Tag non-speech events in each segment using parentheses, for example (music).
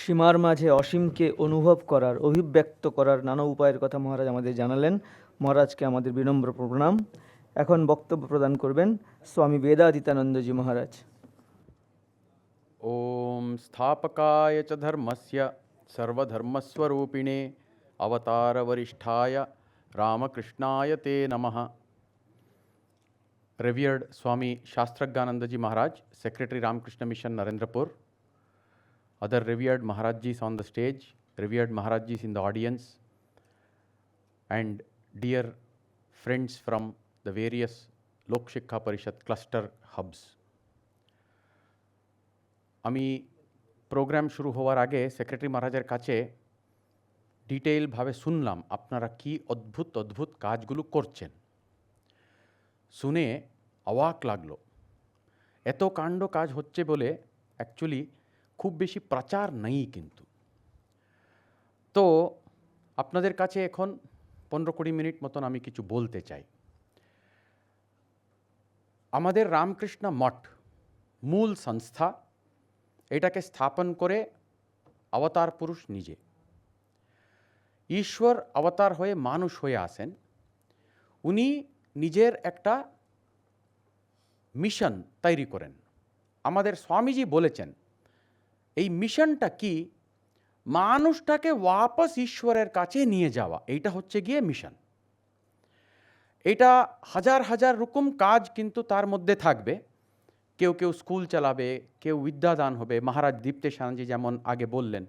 সীমার মাঝে অসীমকে অনুভব করার, অভিব্যক্ত করার নানা উপায়ের কথা মহারাজ আমাদের জানালেন। মহারাজকে আমাদের বিনম্র প্রণাম। এখন বক্তব্য প্রদান করবেন স্বামী বেদাদিতানন্দজি মহারাজ। ওম স্থাপকায় চ ধর্মস্য সর্বধর্মস্বরূপিণে অবতারবরিষ্ঠায় রামকৃষ্ণায় তে নমঃ। Revered Swami Shastrajnanandaji Maharaj secretary Ramakrishna mission Narendrapur. Other revered Maharajis on the stage, revered Maharajis in the audience, and dear friends from the various Lok Shikha Parishad cluster hubs. আমি প্রোগ্রাম শুরু হওয়ার আগে secretary মহারাজের কাছে ডিটেইলভাবে শুনলাম আপনারা কি অদ্ভুত অদ্ভুত কাজগুলো করছেন শুনে অবাক লাগল এত কাণ্ড কাজ হচ্ছে বলে অ্যাকচুয়ালি খুব বেশি প্রচার নেই কিন্তু। তো আপনাদের কাছে এখন পনেরো কুড়ি মিনিট মতন আমি কিছু বলতে চাই। আমাদের রামকৃষ্ণ মঠ মূল সংস্থা, এটাকে স্থাপন করে অবতার পুরুষ নিজে। ঈশ্বর অবতার হয়ে মানুষ হয়ে আসেন। উনি নিজের একটা মিশন তৈরি করেন। আমাদের স্বামীজি বলেছেন এই মিশনটা কি? মানুষটাকে ওয়াপস ঈশ্বরের কাছে নিয়ে যাওয়া। এইটা হচ্ছে গিয়ে মিশন। এটা হাজার হাজার রকম কাজ কিন্তু তার মধ্যে থাকবে। কেউ কেউ স্কুল চালাবে, কেউ বিদ্যাদান হবে। মহারাজ দীপ্তে সানজি যেমন আগে বললেন।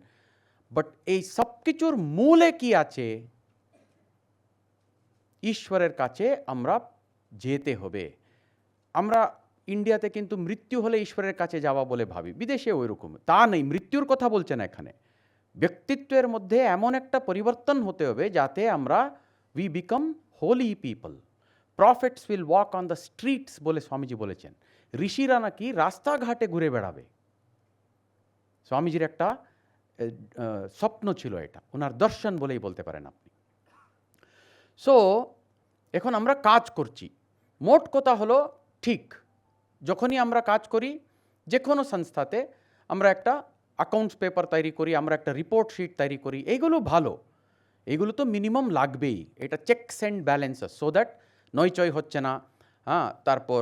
বাট এই সব কিছুর মূলে কি আছে? ঈশ্বরের কাছে আমরা যেতে হবে। আমরা ইন্ডিয়াতে কিন্তু মৃত্যু হলে ঈশ্বরের কাছে যাওয়া বলে ভাবি। বিদেশে ওই রকম তা নেই, মৃত্যুর কথা বলছেন এখানে। ব্যক্তিত্বের মধ্যে এমন একটা পরিবর্তন হতে হবে যাতে আমরা we become holy people prophets will walk on the streets বলে স্বামীজি বলেছেন। ঋষিরা নাকি রাস্তাঘাটে ঘুরে বেড়াবে। স্বামীজির একটা স্বপ্ন ছিল এটা। ওনার দর্শন বলেই বলতে পারেন আপনি। সো এখন আমরা কাজ করছি। মোট কথা হলো, ঠিক। যখনই আমরা কাজ করি যে কোনো সংস্থাতে আমরা একটা অ্যাকাউন্টস পেপার তৈরি করি, আমরা একটা রিপোর্ট শিট তৈরি করি, এইগুলো ভালো। এইগুলো তো মিনিমাম লাগবেই। এটা checks and balances so that নইচয় হচ্ছে না হ্যাঁ তারপর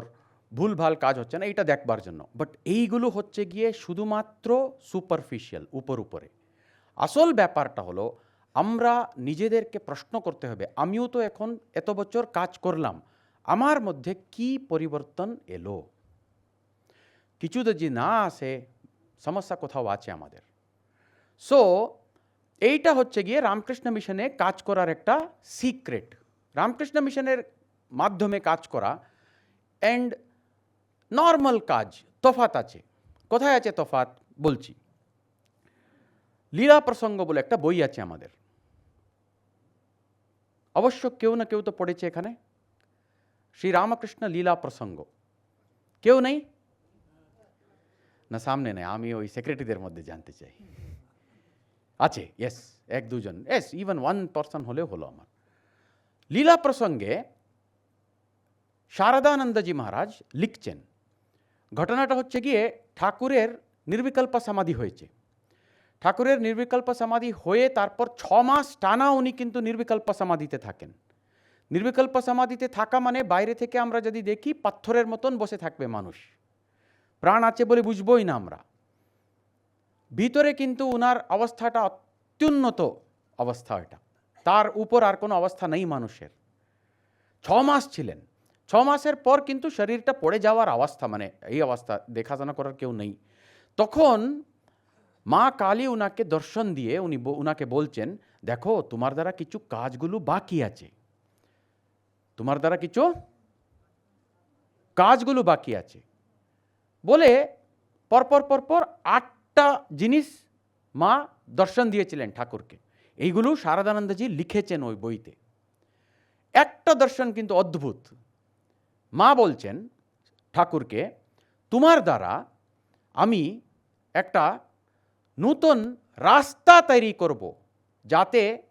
ভুলভাল কাজ হচ্ছে না এটা দেখবার জন্য। বাট এইগুলো হচ্ছে গিয়ে শুধুমাত্র সুপারফিশিয়াল উপর উপরে। আসল ব্যাপারটা হলো, আমরা নিজেদেরকে প্রশ্ন করতে হবে, আমিও তো এখন এত বছর কাজ করলাম, আমার মধ্যে কি পরিবর্তন এলো? কিছু যদি না আসে, সমস্যা কোথাও আছে আমাদের। সো এইটা হচ্ছে গিয়ে রামকৃষ্ণ মিশনে কাজ করার একটা সিক্রেট রামকৃষ্ণ মিশনের মাধ্যমে কাজ করা অ্যান্ড নর্মাল কাজ তফাত আছে। কোথায় আছে তফাত বলছি। লীলা প্রসঙ্গ বলে একটা বই আছে আমাদের। অবশ্য কেউ না কেউ তো পড়েছে এখানে। শ্রী রামকৃষ্ণ লীলা প্রসঙ্গ। কেউ নেই? না সামনে নেই, আমি ওই সেক্রেটারিদের মধ্যে জানতে চাই। আছে ইয়েস এক, দুজন। এস ইভেন ওয়ান পার্সন হলেও হলো আমার। লীলা প্রসঙ্গে শারদানন্দজি মহারাজ লিখছেন, ঘটনাটা হচ্ছে গিয়ে ঠাকুরের নির্বিকল্প সমাধি হয়েছে। ঠাকুরের নির্বিকল্প সমাধি হয়ে তারপর ছ মাস টানা উনি কিন্তু নির্বিকল্প সমাধিতে থাকেন। নির্বিকল্প সমাধিতে থাকা মানে বাইরে থেকে আমরা যদি দেখি, পাথরের মতন বসে থাকবে মানুষ। প্রাণ আছে বলে বুঝবই না আমরা। ভিতরে কিন্তু উনার অবস্থাটা অত্যুন্নত অবস্থা এটা। তার উপর আর কোনো অবস্থা নেই মানুষের। ছ মাস ছিলেন। ছ মাসের পর কিন্তু শরীরটা পড়ে যাওয়ার অবস্থা মানে এই অবস্থা, দেখাশোনা করার কেউ নেই। তখন মা কালী উনাকে দর্শন দিয়ে উনি উনাকে বলছেন, দেখো, তোমার দ্বারা কিছু কাজগুলো বাকি আছে। তোমার দ্বারা কিছু কাজগুলো বাকি আছে। বলে পরপর পরপর আটটা জিনিস মা দর্শন দিয়েছিলেন ঠাকুরকে। এইগুলো শারদানন্দজি লিখেছেন ওই বইতে। একটা দর্শন কিন্তু অদ্ভুত। মা বলছেন ঠাকুরকে, তোমার দ্বারা আমি একটা নূতন রাস্তা তৈরি করব যাতে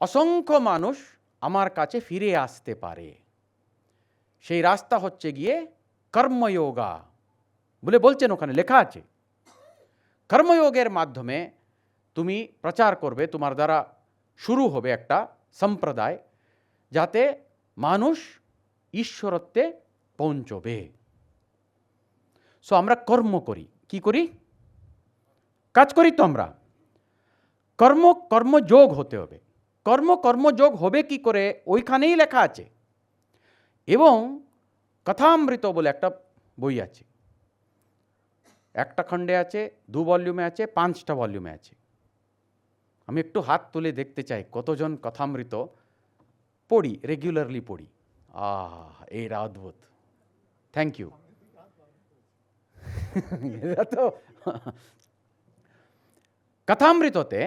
অসংখ্য মানুষ আমার কাছে ফিরে আসতে পারে। সেই রাস্তা হচ্ছে গিয়ে কর্মযোগা। বলে বলছেন ওখানে, লেখা আছে। কর্মযোগের মাধ্যমে তুমি প্রচার করবে, তোমার দ্বারা শুরু হবে একটা সম্প্রদায় যাতে মানুষ ঈশ্বরত্বে পৌঁছবে। সো আমরা কর্ম করি। কি করি? কাজ করি তো আমরা। কর্ম, কর্মযোগ হতে হবে। কর্ম, কর্মযোগ হবে কি করে? ওইখানেই লেখা আছে। এবং কথামৃত বলে একটা বই আছে। একটা খণ্ডে আছে, দু ভলিউমে আছে, পাঁচটা ভলিউমে আছে। আমি একটু হাত তুলে দেখতে চাই, কতজন কথামৃত পড়ি রেগুলারলি পড়ি। আহ, এরা অদ্ভুত। থ্যাংক ইউ এরা তো কথামৃততে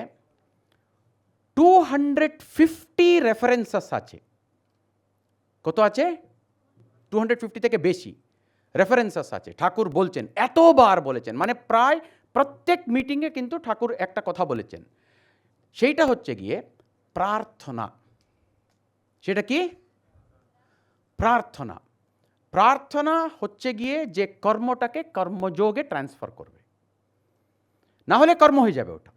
টু হান্ড্রেড ফিফটি রেফারেন্সেস আছে। কত আছে? টু হান্ড্রেড ফিফটি থেকে বেশি। রেফারেন্সেস আছে। ঠাকুর বলছেন, এতবার বলেছেন মানে প্রায় প্রত্যেক মিটিংয়ে কিন্তু ঠাকুর একটা কথা বলেছেন। সেইটা হচ্ছে গিয়ে প্রার্থনা। সেটা কি? প্রার্থনা। প্রার্থনা হচ্ছে গিয়ে যে কর্মটাকে কর্মযোগে ট্রান্সফার করবে। না হলে কর্ম হয়ে যাবে ওটা।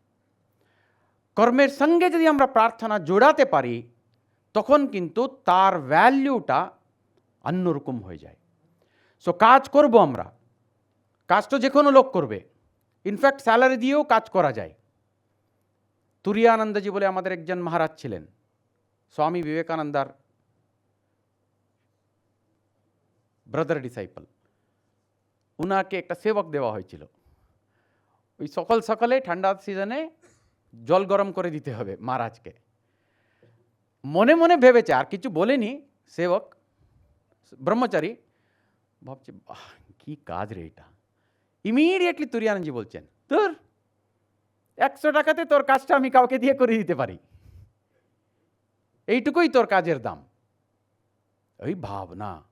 কর্মের সঙ্গে যদি আমরা প্রার্থনা জোড়াতে পারি, তখন কিন্তু তার ভ্যালিউটা অন্যরকম হয়ে যায়। সো কাজ করব আমরা। কাজ তো যে কোনো লোক করবে। ইনফ্যাক্ট স্যালারি দিয়েও কাজ করা যায়। তুরিয়ানন্দজি বলে আমাদের একজন মহারাজ ছিলেন। স্বামী বিবেকানন্দার ব্রাদার ডিসাইপল। উনাকে একটা সেবক দেওয়া হয়েছিল। ওই সকাল সকালে ঠান্ডা সিজনে জল গরম করে দিতে হবে মহারাজকে। মনে মনে ভেবেছে, আর কিছু বলেনি সেবক, ব্রহ্মচারী ভাবছে, বাহ, কি কাজ রে এটা? ইমিডিয়েটলি তুরিয়ানন্দজি বলছেন, তোর একশো টাকাতে তোর কাজটা আমি কাউকে দিয়ে করে দিতে পারি। এইটুকুই তোর কাজের দাম। ওই ভাবনা,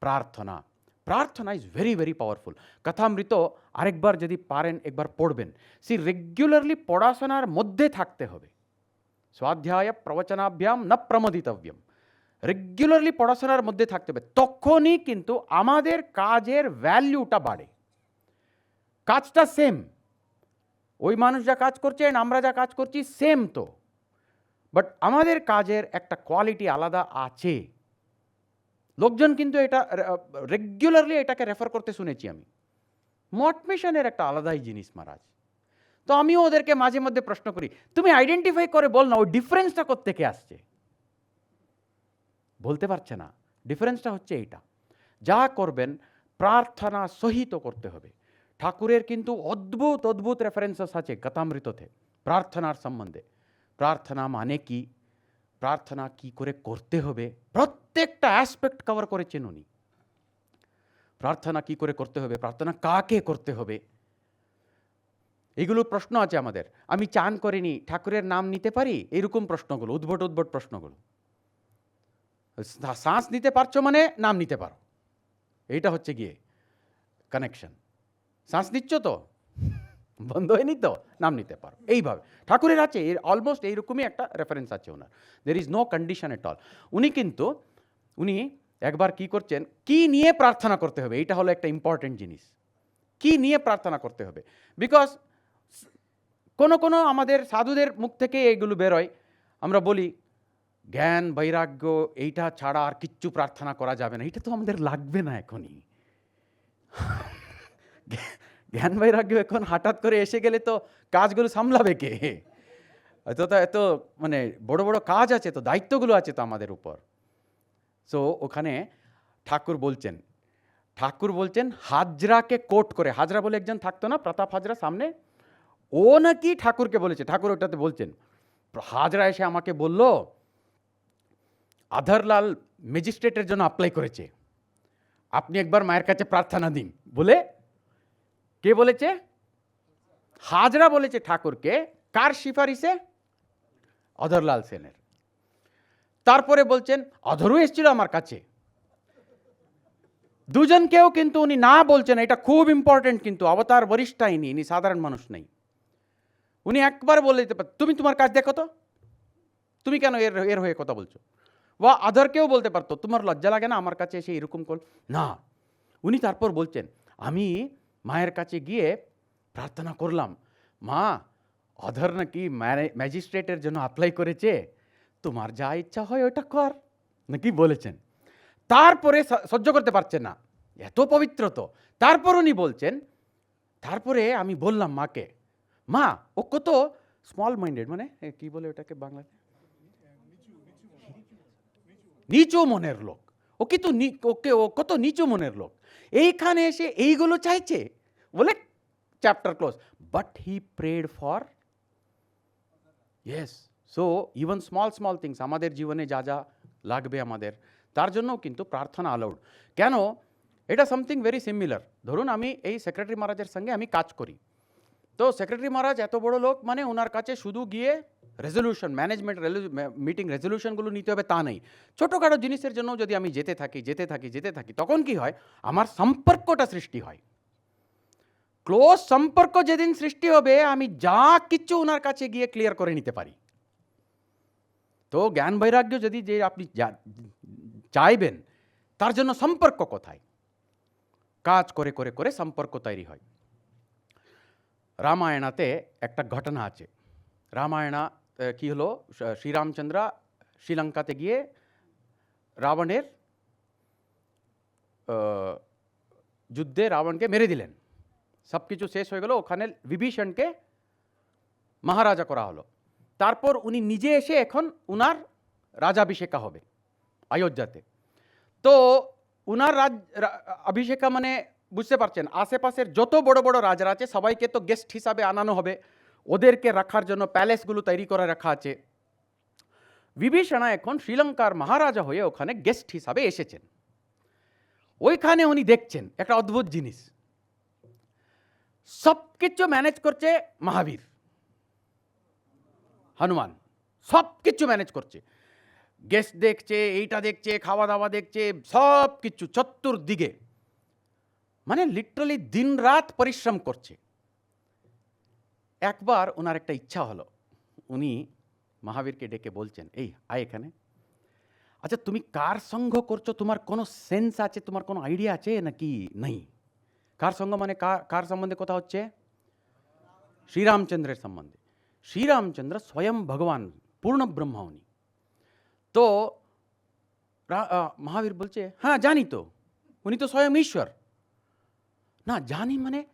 প্রার্থনা প্রার্থনা is very very powerful Kathamrita আরেকবার যদি পারেন, একবার পড়বেন। সি রেগুলারলি পড়াশোনার মধ্যে থাকতে হবে। স্বাধ্যায় প্রবচনাভ্যাম ন প্রমোদিতব্যম। রেগুলারলি পড়াশোনার মধ্যে থাকতে হবে। তখনই কিন্তু আমাদের কাজের ভ্যালিউটা বাড়ে। কাজটা সেম ওই মানুষ যা কাজ করছেন আমরা যা কাজ করছি সেম তো। বাট আমাদের কাজের একটা কোয়ালিটি আলাদা আছে। লোকজন কিন্তু এটা রেগুলারলি এটাকে রেফার করতে শুনেছি আমি। মঠ মিশনের একটা আলাদাই জিনিস মহারাজ। তো আমিও ওদেরকে মাঝে মধ্যে প্রশ্ন করি, তুমি আইডেন্টিফাই করে বল না, ওই ডিফারেন্সটা কোত্থেকে আসছে? বলতে পারছে না। ডিফারেন্সটা হচ্ছে এইটা। যা করবেন, প্রার্থনা সহিত করতে হবে। ঠাকুরের কিন্তু অদ্ভুত অদ্ভুত রেফারেন্সেস আছে গতামৃততে, প্রার্থনার সম্বন্ধে। প্রার্থনা মানে কি? প্রার্থনা কি করে করতে হবে? প্রত্যেকটা অ্যাসপেক্ট কভার করেছেন উনি। প্রার্থনা কি করে করতে হবে? প্রার্থনা কাকে করতে হবে? এগুলো প্রশ্ন আছে আমাদের। আমি চান করিনি, ঠাকুরের নাম নিতে পারি? এরকম প্রশ্নগুলো, উদ্ভট উদ্ভট প্রশ্নগুলো। শ্বাস নিতে পারছ মানে নাম নিতে পারো। এইটা হচ্ছে গিয়ে কানেকশন শ্বাস নিচ্ছ তো? বন্ধ হয়নি তো? নাম নিতে পারো। এইভাবে। ঠাকুরের আছে, এর অলমোস্ট এইরকমই একটা রেফারেন্স আছে ওনার। There is no condition at all উনি কিন্তু, উনি একবার কি করছেন, কি নিয়ে প্রার্থনা করতে হবে? এইটা হলো একটা ইম্পর্টেন্ট জিনিস। কি নিয়ে প্রার্থনা করতে হবে? বিকজ কোনো কোনো আমাদের সাধুদের মুখ থেকে এইগুলো বেরোয়। আমরা বলি জ্ঞান, বৈরাগ্য, এইটা ছাড়া আর কিচ্ছু প্রার্থনা করা যাবে না। এটা তো আমাদের লাগবে না এখনই। (laughs) জ্ঞান, বৈরাগ্য এখন হঠাৎ করে এসে গেলে তো কাজগুলো সামলাবে কে? এত তো, এত মানে বড় বড় কাজ আছে তো, দায়িত্বগুলো আছে তো আমাদের উপর। সো ওখানে ঠাকুর বলছেন ঠাকুর বলছেন, হাজরাকে কোট করে, হাজরা বলে একজন থাকতো না, প্রতাপ হাজরা সামনে, ও নাকি ঠাকুরকে বলেছে, ঠাকুর ওটাতে বলছেন, হাজরা এসে আমাকে বলল আধারলাল ম্যাজিস্ট্রেটের জন্য অ্যাপ্লাই করেছে। আপনি একবার মায়ের কাছে প্রার্থনা দিন। বলে? কে বলেছে? হাজরা বলেছে ঠাকুরকে। কার সিফারিশে? অধরলাল সেনের। তারপরে বলছেন অধরও এসেছিল আমার কাছে। দুজনকেও কিন্তু উনি না বলছেন, এটা খুব ইম্পর্টেন্ট কিন্তু, অবতার বরিষ্ঠাইনি ইনি সাধারণ মানুষ নেই। উনি একবার বলে দিতে তুমি তোমার কাজ দেখো তো। তুমি কেন এর এর হয়ে কথা বলছো? বা আধারকেও বলতে পারতো, তোমার লজ্জা লাগে না আমার কাছে এসে এরকম কর না। উনি তারপর বলছেন, আমি মায়ের কাছে গিয়ে প্রার্থনা করলাম, মা অধর নাকি ম্যাজিস্ট্রেটের জন্য অ্যাপ্লাই করেছে, তোমার যা ইচ্ছা হয় ওটা কর। নাকি বলেছেন। তারপরে সহ্য করতে পারছেন না। এত পবিত্র তো। তারপর উনি বলছেন, তারপরে আমি বললাম মাকে, মা, ও কত স্মল মাইন্ডেড মানে কি বলে ওটাকে বাংলাতে? নিচু মনের লোক। ও কিন্তু ওকে, ও কত নিচু মনের লোক। এইখানে এসে এইগুলো চাইছে। বলে chapter close but he prayed for yes so even small small things আমাদের জীবনে যা যা লাগবে আমাদের, তার জন্যও কিন্তু প্রার্থনা অ্যালাউড কেন? এটা সামথিং ভেরি সিমিলার ধরুন আমি এই সেক্রেটারি মহারাজের সঙ্গে আমি কাজ করি। তো সেক্রেটারি মহারাজ এত বড় লোক মানে ওনার কাছে শুধু গিয়ে রেজলিউশন ম্যানেজমেন্ট মিটিং রেজলিউশনগুলো নিতে হবে তা নেই। ছোটোখাটো জিনিসের জন্য যদি আমি যেতে থাকি যেতে থাকি যেতে থাকি, তখন কি হয়? আমার সম্পর্কটা সৃষ্টি হয়। ক্লোজ সম্পর্ক যেদিন সৃষ্টি হবে, আমি যা কিচ্ছু ওনার কাছে গিয়ে ক্লিয়ার করে নিতে পারি। তো জ্ঞান বৈরাগ্য যদি যে আপনি চাইবেন, তার জন্য সম্পর্ক কোথায়? কাজ করে করে করে সম্পর্ক তৈরি হয়। রামায়ণাতে একটা ঘটনা আছে। রামায়ণা কি হলো? শ্রীরামচন্দ্র শ্রীলঙ্কাতে গিয়ে রাবণের যুদ্ধে রাবণকে মেরে দিলেন। সব কিছু শেষ হয়ে গেল, ওখানে বিভীষণকে মহারাজা করা হলো। তারপর উনি নিজে এসে এখন উনার রাজাভিষেকা হবে, অযোধ্যাতে। তো উনার রাজ অভিষেকা মানে বুঝতে পারছেন, আশেপাশের যত বড় বড় রাজারা আছে, সবাইকে তো গেস্ট হিসাবে আনানো হবে। ওদেরকে রাখার জন্য প্যালেসগুলো তৈরি করে রাখা আছে। বিভীষণা এখন শ্রীলঙ্কার মহারাজা হয়ে ওখানে গেস্ট হিসাবে এসেছেন। ওইখানে উনি দেখছেন একটা অদ্ভুত জিনিস। সব কিছু ম্যানেজ করছে মহাবীর। হনুমান সব কিছু ম্যানেজ করছে। গেস্ট দেখছে, এইটা দেখছে খাওয়া দাওয়া দেখছে সব কিছু চতুর্দিকে। মানে লিটারালি দিন রাত পরিশ্রম করছে। একবার ওনার একটা ইচ্ছা হলো। উনি মহাবীরকে ডেকে বলছেন, এই, আয় এখানে। আচ্ছা তুমি কার সঙ্গ করছ? তোমার কোনো সেন্স আছে? তোমার কোনো আইডিয়া আছে নাকি নেই? কার সঙ্গ মানে কার সম্বন্ধে কথা হচ্ছে? শ্রীরামচন্দ্রের সম্বন্ধে। শ্রীরামচন্দ্র স্বয়ং ভগবান, পূর্ণ ব্রহ্ম উনি। তো মহাবীর বলছে হ্যাঁ জানি তো। উনি তো স্বয়ং ঈশ্বর। না, জানি মানে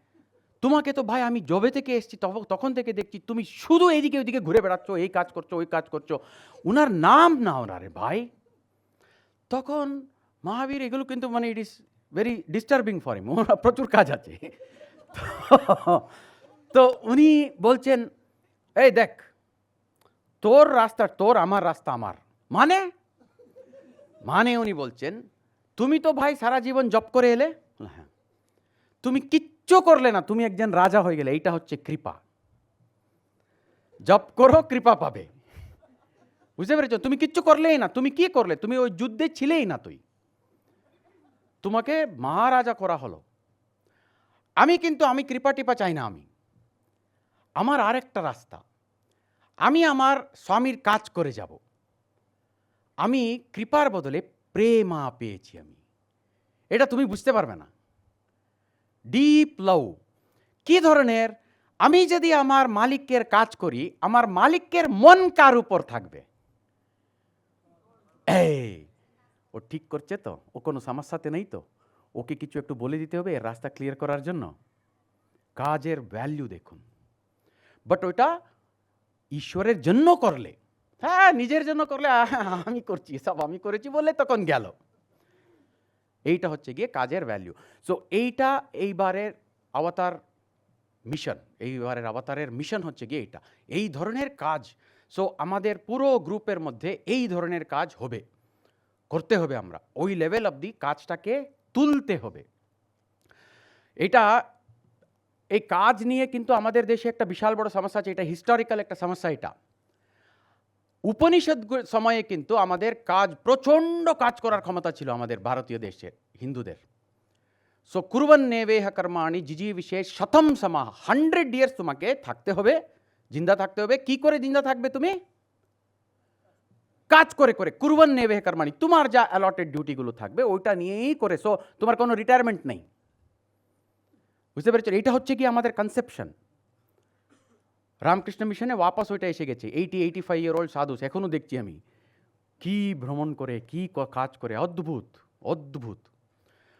তোমাকে তো ভাই আমি জবে থেকে এসেছি তখন- থেকে দেখছি তুমি শুধু এইদিকে ওইদিকে ঘুরে বেড়াচ্ছ, এই কাজ করছ, ওই কাজ করছ। ওনার নাম না ওনারে ভাই। তখন মহাবীর, এগুলো কিন্তু মানে it is very disturbing for him ওনার প্রচুর কাজ আছে। তো- তো উনি বলছেন, এই দেখ, তোর রাস্তা, তোর আমার রাস্তা আমার। মানে? মানে উনি বলছেন, তুমি তো ভাই সারা জীবন জব করে এলে? হ্যাঁ। তুমি কিচ্ছু করলে না, তুমি একজন রাজা হয়ে গেলে, এইটা হচ্ছে কৃপা। জব করো, কৃপা পাবে। বুঝতে পেরেছ? তুমি কিচ্ছু করলেই না, তুমি কি করলে? তুমি ওই যুদ্ধে ছিলেই না তুই। তোমাকে মহারাজা করা হলো। আমি কিন্তু, আমি কৃপা টিপা চাই না আমি। আমার আরেকটা রাস্তা। আমি আমার স্বামীর কাজ করে যাব। আমি কৃপার বদলে প্রেমা পেয়েছি আমি। এটা তুমি বুঝতে পারবে না। ডিপ লাউ কি ধরনের? আমি যদি আমার মালিকের কাজ করি, আমার মালিকের মন কার উপর থাকবে? ও ঠিক করছে তো? ও কোনো সমস্যাতে নেই তো? ওকে কিছু একটু বলে দিতে হবে রাস্তা ক্লিয়ার করার জন্য? কাজের ভ্যালু দেখুন। বাট ওইটা ঈশ্বরের জন্য করলে। হ্যাঁ নিজের জন্য করলে আমি করছি, সব আমি করেছি বলে তখন গেল। এইটা হচ্ছে গিয়ে কাজের ভ্যালু সো এইটা এইবারের অবতার মিশন এইবারের অবতারের মিশন হচ্ছে গিয়ে এইটা। এই ধরনের কাজ সো আমাদের পুরো গ্রুপের মধ্যে এই ধরনের কাজ হবে। করতে হবে আমরা। ওই লেভেল অবধি কাজটাকে তুলতে হবে। এটা, এই কাজ নিয়ে কিন্তু আমাদের দেশে একটা বিশাল বড় সমস্যা আছে। এটা হিস্টোরিক্যাল একটা সমস্যা এটা। উপনিষদ সময়ে কিন্তু আমাদের কাজ, প্রচণ্ড কাজ করার ক্ষমতা ছিল আমাদের ভারতীয় দেশের হিন্দুদের। সো কুরবন নেবেহ কর্মাণি জিজি বিশেষ শতম সমা হান্ড্রেড ইয়ার্স তোমাকে থাকতে হবে, জিন্দা থাকতে হবে। কি করে জিন্দা থাকবে তুমি? কাজ করে করে, কুরবন নেবেহ কর্মাণি, তোমার যা অ্যালটেড ডিউটিগুলো থাকবে, ওইটা নিয়েই করে। সো তোমার কোনো রিটায়ারমেন্ট নেই। বুঝতে পেরেছ? এটা হচ্ছে কি আমাদের কনসেপশন রামকৃষ্ণ মিশনে ওয়াপাস ওইটা এসে গেছে। এইটি eighty five year old sadhus এখনও দেখছি আমি। কি ভ্রমণ করে, কি কাজ করে, অদ্ভুত অদ্ভুত।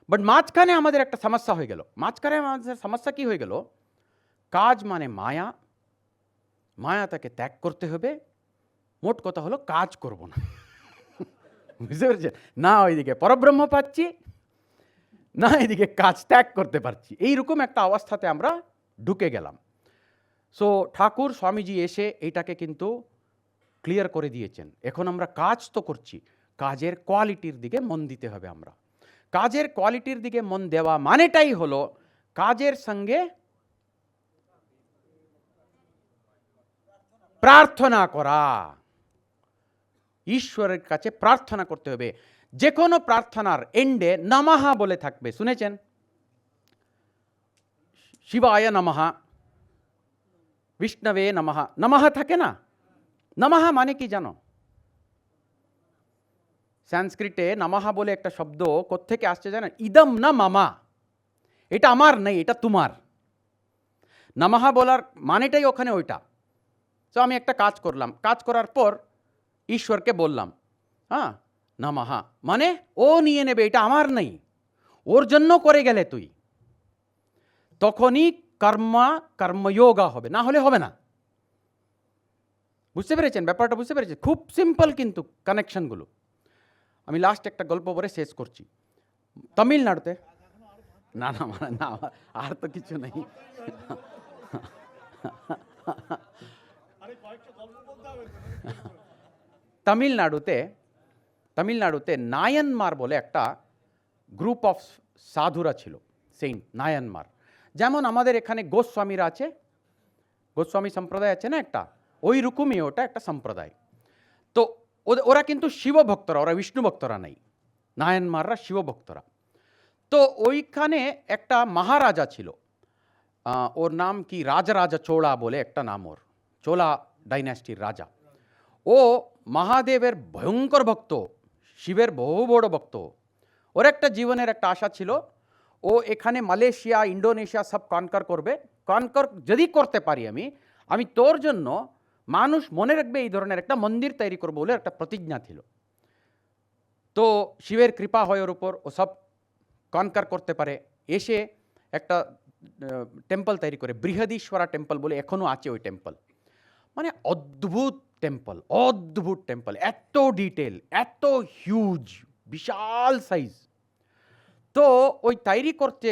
বাট মাঝখানে আমাদের একটা সমস্যা হয়ে গেল। মাঝখানে আমাদের সমস্যা কি হয়ে গেল? কাজ মানে মায়া। মায়া তাকে ত্যাগ করতে হবে। মোট কথা হলো কাজ করব না। বুঝতে পেরেছেন? না ওইদিকে পরব্রহ্ম পাচ্ছি, না এদিকে কাজ ত্যাগ করতে পারছি। এইরকম একটা অবস্থাতে আমরা ঢুকে গেলাম। সো ঠাকুর স্বামীজি এসে এইটাকে কিন্তু ক্লিয়ার করে দিয়েছেন। এখন আমরা কাজ তো করছি। কাজের কোয়ালিটির দিকে মন দিতে হবে আমরা। কাজের কোয়ালিটির দিকে মন দেওয়া মানেটাই হলো কাজের সঙ্গে প্রার্থনা করা। ঈশ্বরের কাছে প্রার্থনা করতে হবে। যে কোনো প্রার্থনার এন্ডে নামাহা বলে থাকবে। শুনেছেন? শিবায় নমহা বিষ্ণবে নমহা নমহা থাকে না নমহা মানে কি জানো সংস্কৃতে নমহা বলে একটা শব্দ কোত্থেকে আসছে জানেন ইদম না মামা এটা আমার নেই এটা তোমার নমহা বলার মানেটাই ওখানে ওইটা তো আমি একটা কাজ করলাম কাজ করার পর ঈশ্বরকে বললাম হ্যাঁ নমহা মানে ও নিয়ে নেবে এটা আমার নেই ওর জন্য করে গেলে তুই তখনই কর্মা কর্মযোগা হবে, না হলে হবে না। বুঝতে পেরেছেন? ব্যাপারটা বুঝতে পেরেছেন? খুব সিম্পল কিন্তু কানেকশনগুলো আমি লাস্ট একটা গল্প বলে শেষ করছি। তামিলনাড়ুতে? না না মানে না, আর তো কিছু নেই। তামিলনাড়ুতে তামিলনাড়ুতে নায়নমার বলে একটা গ্রুপ অফ সাধুরা ছিল সেইন্ট নায়ানমার। যেমন আমাদের এখানে গোস্বামীরা আছে, গোস্বামী সম্প্রদায় আছে না একটা? ওই রকমই ওটা একটা সম্প্রদায়। তো ওরা কিন্তু শিব ভক্তরা ওরা বিষ্ণু ভক্তরা নেই। নায়ানমাররা শিব ভক্তরা তো ওইখানে একটা মহারাজা ছিল। ওর নাম কি? রাজরাজা চোলা বলে একটা নাম ওর। চোলা ডাইনাস্টির রাজা। ও মহাদেবের ভয়ঙ্কর ভক্ত, শিবের বহু বড় ভক্ত। ওর একটা জীবনের একটা আশা ছিল ও এখানে মালয়েশিয়া ইন্ডোনেশিয়া সব কনকার করবে। কনকার যদি করতে পারি আমি আমি তোর জন্য মানুষ মনে রাখবে এই ধরনের একটা মন্দির তৈরি করব বলে একটা প্রতিজ্ঞা ছিল। তো শিবের কৃপা হয় ওর উপর, ও সব কনকার করতে পারে। এসে একটা টেম্পল তৈরি করে, বৃহদীশ্বরা টেম্পল বলে এখনও আছে ওই টেম্পল মানে অদ্ভুত টেম্পল অদ্ভুত টেম্পল এত ডিটেল এত হিউজ বিশাল সাইজ তো ওই তাইরি করতে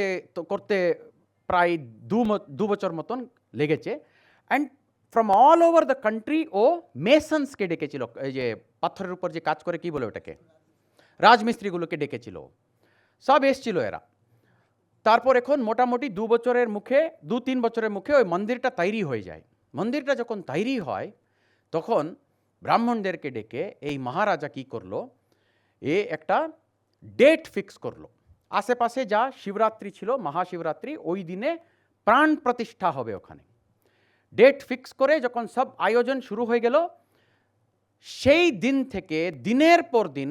করতে প্রায় দু দু বছর মতন লেগেছে। And from all over the country ও মেসন্সকে ডেকেছিল। এই যে পাথরের উপর যে কাজ করে, কি বলে ওটাকে? রাজমিস্ত্রিগুলোকে ডেকেছিল। সব এসছিল এরা। তারপর এখন মোটামুটি দু বছরের মুখে, দু তিন বছরের মুখে ওই মন্দিরটা তৈরি হয়ে যায়। মন্দিরটা যখন তৈরি হয়, তখন ব্রাহ্মণদেরকে ডেকে এই মহারাজা কি করল? এ একটা ডেট ফিক্স করল। আশেপাশে যা শিবরাত্রি ছিল, মহাশিবরাত্রি, ওই দিনে প্রাণ প্রতিষ্ঠা হবে ওখানে। ডেট ফিক্স করে যখন সব আয়োজন শুরু হয়ে গেল, সেই দিন থেকে দিনের পর দিন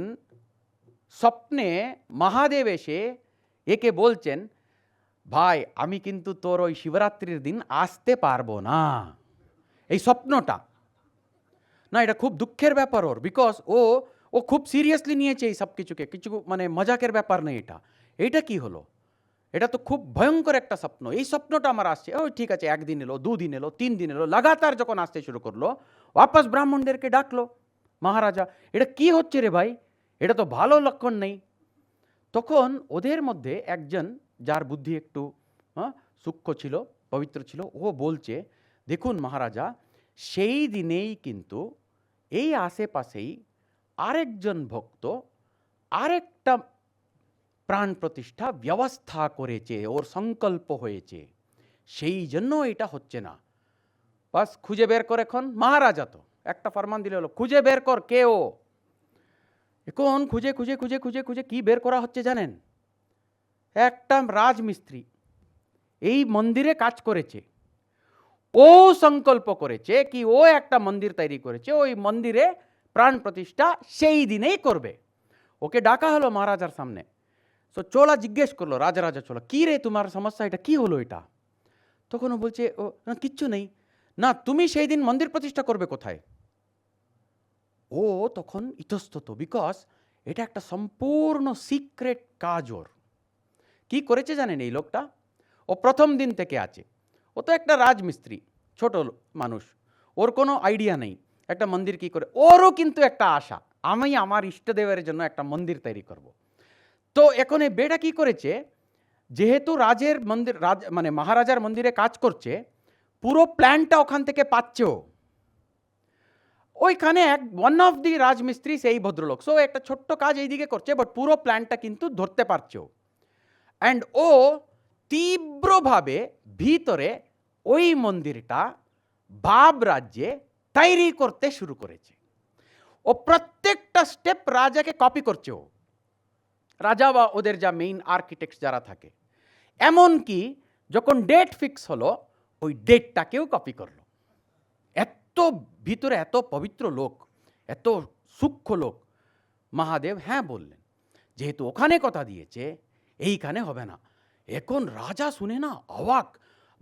স্বপ্নে মহাদেব এসে একে বলছেন, ভাই, আমি কিন্তু তোর ওই শিবরাত্রির দিন আসতে পারব না। এই স্বপ্নটা। না, এটা খুব দুঃখের ব্যাপার ওর বিকজ ও ও খুব সিরিয়াসলি নিয়েছে এই সব কিছুকে কিছু মানে মজাকের ব্যাপার নেই এটা। এইটা কি হলো? এটা তো খুব ভয়ঙ্কর একটা স্বপ্ন। এই স্বপ্নটা আমার আসছে। ওই ঠিক আছে একদিন এলো দুদিন এলো তিন দিন এলো লাগাতার যখন আসতে শুরু করল ওয়াপাস ব্রাহ্মণদেরকে ডাকলো মহারাজা এটা কি হচ্ছে রে ভাই? এটা তো ভালো লক্ষণ নেই। তখন ওদের মধ্যে একজন যার বুদ্ধি একটু হ্যাঁ, সূক্ষ্ম ছিল পবিত্র ছিল ও বলছে দেখুন মহারাজা সেই দিনেই কিন্তু এই আশেপাশেই আরেকজন ভক্ত আরেকটা প্রাণ প্রতিষ্ঠা ব্যবস্থা করেছে, ওর সংকল্প হয়েছে। সেই জন্য এটা হচ্ছে না। বাস, খুঁজে বের কর এখন, মহারাজা তো। একটা ফরমান দিলে হলো, খুঁজে বের কর কে ও? এখন খুঁজে খুঁজে খুঁজে খুঁজে খুঁজে কি বের করা হচ্ছে জানেন? একটা রাজমিস্ত্রি এই মন্দিরে কাজ করেছে। ও সংকল্প করেছে কি ও একটা মন্দির তৈরি করেছে, ওই মন্দিরে প্রাণ প্রতিষ্ঠা সেই দিনেই করবে। ওকে ডাকা হলো মহারাজার সামনে। তো চোলা জিজ্ঞেস করল রাজা চোলা কী রে তোমার সমস্যা এটা কী হলো এটা তখন ও বলছে ও না কিচ্ছু নেই না তুমি সেই দিন মন্দির প্রতিষ্ঠা করবে কোথায় ও তখন ইতস্তত বিকজ এটা একটা সম্পূর্ণ সিক্রেট কাজ ওর কি করেছে জানেন এই লোকটা ও প্রথম দিন থেকে আছে ও তো একটা রাজমিস্ত্রি ছোট মানুষ ওর কোনো আইডিয়া নেই একটা মন্দির কি করে ওরও কিন্তু একটা আশা আমি আমার ইষ্টদেবের জন্য একটা মন্দির তৈরি করব। তো এখন এই বেটা কী করেছে? যেহেতু রাজের মন্দির, রাজ মানে মহারাজার মন্দিরে কাজ করছে, পুরো প্ল্যানটা ওখান থেকে পাচ্ছেও ওইখানে এক ওয়ান অফ দি রাজমিস্ত্রি সেই ভদ্রলোক। সো একটা ছোট্ট কাজ এইদিকে করছে বাট পুরো প্ল্যানটা কিন্তু ধরতে পারছে অ্যান্ড ও তীব্রভাবে ভিতরে ওই মন্দিরটা বাব রাজ্যে তৈরি করতে শুরু করেছে। ও প্রত্যেকটা স্টেপ রাজাকে কপি করছে ও। রাজা বা ওদের যা মেইন আর্কিটেক্ট যারা থাকে। এমনকি যখন ডেট ফিক্স হলো, ওই ডেটটাকেও কপি করল। এত ভিতরে এত পবিত্র লোক, এত সূক্ষ্ম লোক, মহাদেব হ্যাঁ বললেন, যেহেতু ওখানে কথা দিয়েছে, এইখানে হবে না। এখন রাজা শুনে না অবাক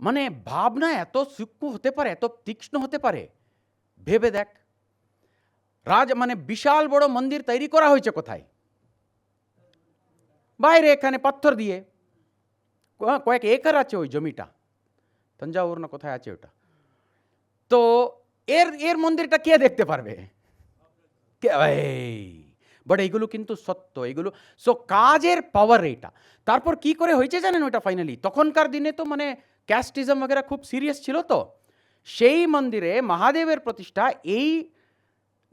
মানে ভাবনা এত সূক্ষ্ম হতে পারে, এত তীক্ষ্ণ হতে পারে। ভেবে দেখ, রাজ মানে বিশাল বড় মন্দির তৈরি করা হয়েছে কোথায়? বাইরে এখানে পাথর দিয়ে ক- কয়েক একর আছে ওই জমিটা তঞ্জাউর না কোথায় আছে ওটা তো এর এর মন্দিরটা কে দেখতে পারবে কে- এই বাট এইগুলো কিন্তু সত্য এগুলো সো কাজের পাওয়ার এইটা তারপর কি করে হয়েছে জানেন ওটা ফাইনালি তখনকার দিনে তো মানে ক্যাস্টিজম वगैरह খুব সিরিয়াস ছিল তো সেই মন্দিরে মহাদেবের প্রতিষ্ঠা এই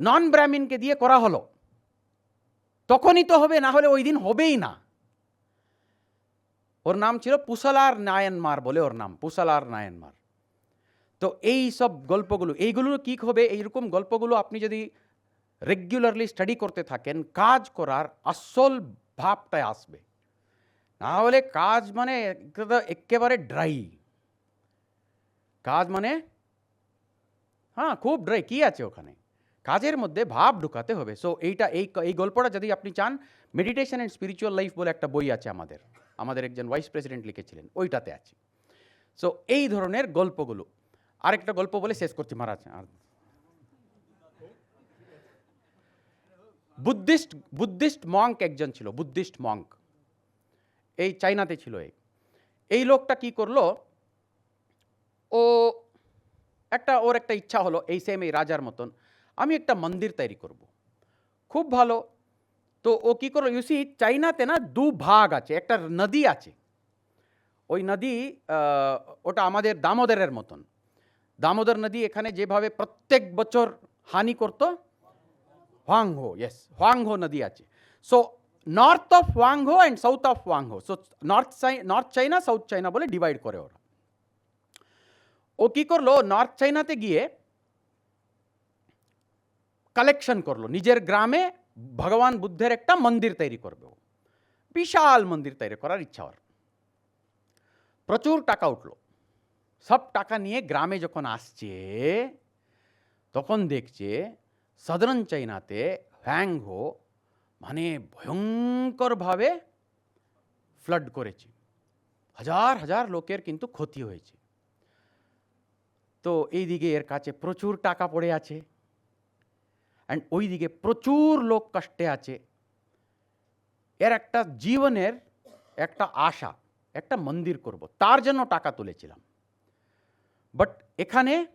নন ব্রাহ্মণকে দিয়ে করা হলো তখনই তো হবে না হলে ওই দিন হবেই না ওর নাম ছিল পুসালার নায়নমার বলে ওর নাম, পুসালার নায়নমার। তো এই সব গল্পগুলো, এইগুলো কী হবে? এইরকম গল্পগুলো আপনি যদি রেগুলারলি স্টাডি করতে থাকেন, কাজ করার আসল ভাবটায় আসবে। না হলে কাজ মানে একেবারে ড্রাই কাজ মানে হ্যাঁ খুব ড্রাই কি আছে ওখানে? কাজের মধ্যে ভাব ঢুকাতে হবে। সো এইটা, এই এই গল্পটা যদি আপনি চান মেডিটেশন অ্যান্ড স্পিরিচুয়াল লাইফ বলে একটা বই আছে আমাদের। আমাদের একজন ভাইস প্রেসিডেন্ট লিখেছিলেন, ওইটাতে আছে। সো এই ধরনের গল্পগুলো। আরেকটা গল্প বলে শেষ করছি, মহারাজ। বুদ্ধিস্ট বুদ্ধিস্ট মঙ্ক একজন ছিল, বুদ্ধিস্ট মঙ্ক এই চাইনাতে ছিল এই। এই লোকটা কি করল? ও, একটা, ওর একটা ইচ্ছা হলো, এই সেম এই রাজার মতন। আমি একটা মন্দির তৈরি করব। খুব ভালো। তো ও কী করল? ইউসি চাইনাতে না দু ভাগ আছে, একটা নদী আছে। ওই নদী ওটা আমাদের দামোদরের মতন। দামোদর নদী এখানে যেভাবে প্রত্যেক বছর হানি করতো, হোয়াংহো ইয়েস হোয়াংহো নদী আছে। So north of Huang He and south of Huang He. So north north China south China বলে ডিভাইড করে ওরা। ও কী করল? নর্থ চাইনাতে গিয়ে কালেকশন করল। নিজের গ্রামে ভগবান বুদ্ধের একটা মন্দির তৈরি করবে। বিশাল মন্দির তৈরি করার ইচ্ছা ওর। প্রচুর টাকা উঠল। সব টাকা নিয়ে গ্রামে যখন আসছে, তখন দেখছে সাধারণ চাইনাতে হ্যাংহো মানে ভয়ঙ্করভাবে ফ্লাড করেছে। হাজার হাজার লোকের কিন্তু ক্ষতি হয়েছে। তো এইদিকে এর কাছে প্রচুর টাকা পড়ে আছে। অ্যান্ড ওইদিকে প্রচুর লোক কষ্টে আছে। এর একটা জীবনের একটা আশা, একটা মন্দির করব, তার জন্য টাকা তুলেছিলাম। বাট এখানে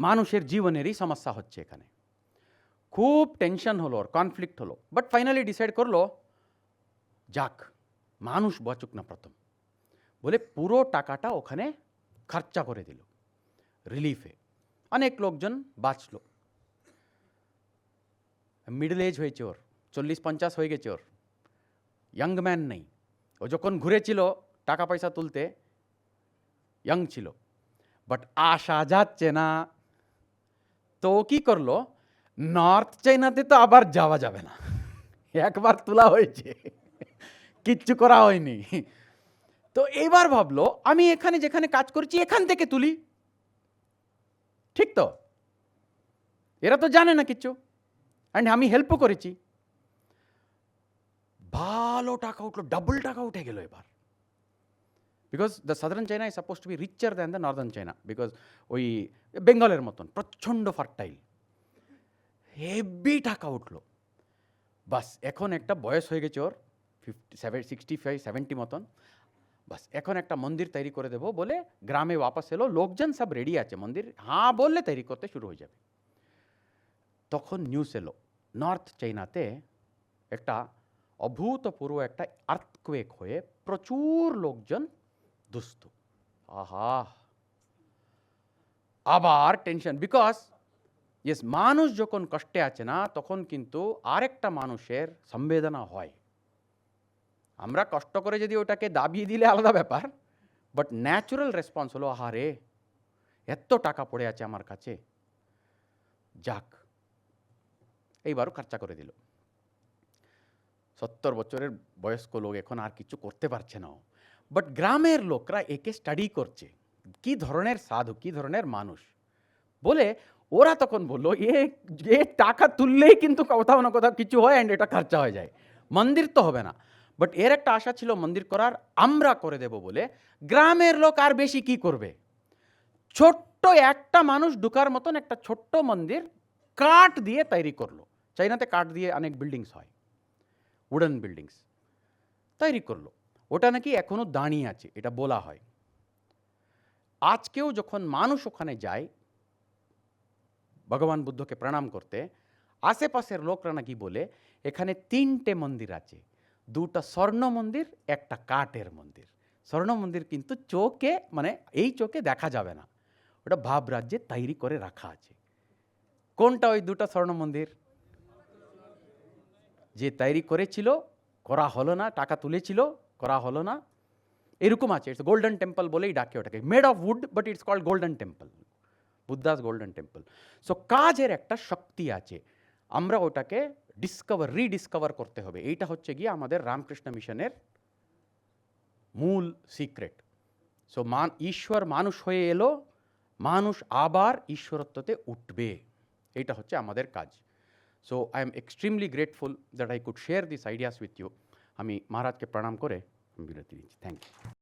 মানুষের জীবনেরই সমস্যা হচ্ছে এখানে। খুব টেনশন হলো ওর কনফ্লিক্ট হলো। বাট ফাইনালি ডিসাইড করল, যাক, মানুষ বাঁচুক না প্রথম। বলে পুরো টাকাটা ওখানে খরচা করে দিল। রিলিফে অনেক লোকজন বাঁচলো। মিডল এজ হয়েছে ওর, চল্লিশ পঞ্চাশ হয়ে গেছে ওর। ইয়াং ম্যান নেই। ও যখন ঘুরেছিল টাকা পয়সা তুলতে ইয়াং ছিল। বাট আসা যাচ্ছে না। তো কী করল? নর্থ চাইনাতে তো আবার যাওয়া যাবে না। একবার তোলা হয়েছে। কিচ্ছু করা হয়নি। তো এবার ভাবলো, আমি এখানে যেখানে কাজ করছি, এখান থেকে তুলি। ঠিক তো? এরা তো জানে না কিচ্ছু অ্যান্ড আমি হেল্পও করেছি। ভালো টাকা উঠল ডাবল টাকা উঠে গেল এবার। Because the southern China is suppose to be richer than the northern China because ওই বেঙ্গলের মতন, প্রচণ্ড ফার্টাইল হেভি টাকা উঠল। বাস, এখন একটা বয়স হয়ে গেছে ওর fifty seven sixty five seventy মতন। বাস, এখন একটা মন্দির তৈরি করে দেবো বলে গ্রামে ওয়াপাস এলো, লোকজন সব রেডি আছে, মন্দির হ্যাঁ বললে তৈরি করতে শুরু হয়ে যাবে। তখন নিউজ এলো নর্থ চাইনাতে একটা অভূতপূর্ব একটা আর্থকুয়েক হয়ে প্রচুর লোকজন দুস্থ। আহা! আবার টেনশন বিকজ ইয়েস মানুষ যখন কষ্টে আছে না, তখন কিন্তু আরেকটা মানুষের সংবেদনা হয়। আমরা কষ্ট করে যদি ওটাকে দাবিয়ে দিলে আলাদা ব্যাপার বাট ন্যাচুরাল রেসপন্স হলো, আহারে, এত টাকা পড়ে আছে আমার কাছে। যাক এইবারও খরচা করে দিল। সত্তর বছরের বয়স্ক লোক এখন আর কিছু করতে পারছে না বাট গ্রামের লোকরা একে স্টাডি করছে। কি ধরনের সাধু, কি ধরনের মানুষ? বলে ওরা তখন বলল, এ এ টাকা তুললেই কিন্তু কোথাও না কোথাও কিছু হয় অ্যান্ড এটা খরচা হয়ে যায়। মন্দির তো হবে না। বাট এর একটা আশা ছিল, মন্দির করার আমরা করে দেব বলে গ্রামের লোক আর বেশি কি করবে? ছোট্ট একটা মানুষ ঢুকার মতন একটা ছোট্ট মন্দির কাঠ দিয়ে তৈরি করল। চাইনাতে কাঠ দিয়ে অনেক বিল্ডিংস হয়। উডেন বিল্ডিংস তৈরি করল। ওটা নাকি এখনও দাঁড়িয়ে আছে, এটা বলা হয়। আজকেও যখন মানুষ ওখানে যায়, ভগবান বুদ্ধকে প্রণাম করতে, আশেপাশের লোকরা নাকি বলে, এখানে তিনটে মন্দির আছে। দুটা স্বর্ণ মন্দির, একটা কাঠের মন্দির। স্বর্ণ মন্দির কিন্তু চোখে মানে এই চোখে দেখা যাবে না। ওটা ভাব রাজ্যে তৈরি করে রাখা আছে। কোনটা ওই দুটা স্বর্ণ মন্দির? যে তৈরি করেছিল, করা হলো না, টাকা তুলেছিল, করা হলো না। এরকম আছে ইটস গোল্ডেন টেম্পল বলেই ডাকে ওটাকে। Made of wood but it's called golden temple Buddha's golden temple so কাজের একটা শক্তি আছে। আমরা ওটাকে ডিসকভার রিডিসকভার করতে হবে। এইটা হচ্ছে গিয়ে আমাদের রামকৃষ্ণ মিশনের মূল সিক্রেট সো মান, ঈশ্বর মানুষ হয়ে এলো, মানুষ আবার ঈশ্বরত্বতে উঠবে। এইটা হচ্ছে আমাদের কাজ। So I am extremely grateful that I could share this ideas with you আমি মহারাজকে প্রণাম করে আমি বিরতি নিচ্ছি থ্যাংক ইউ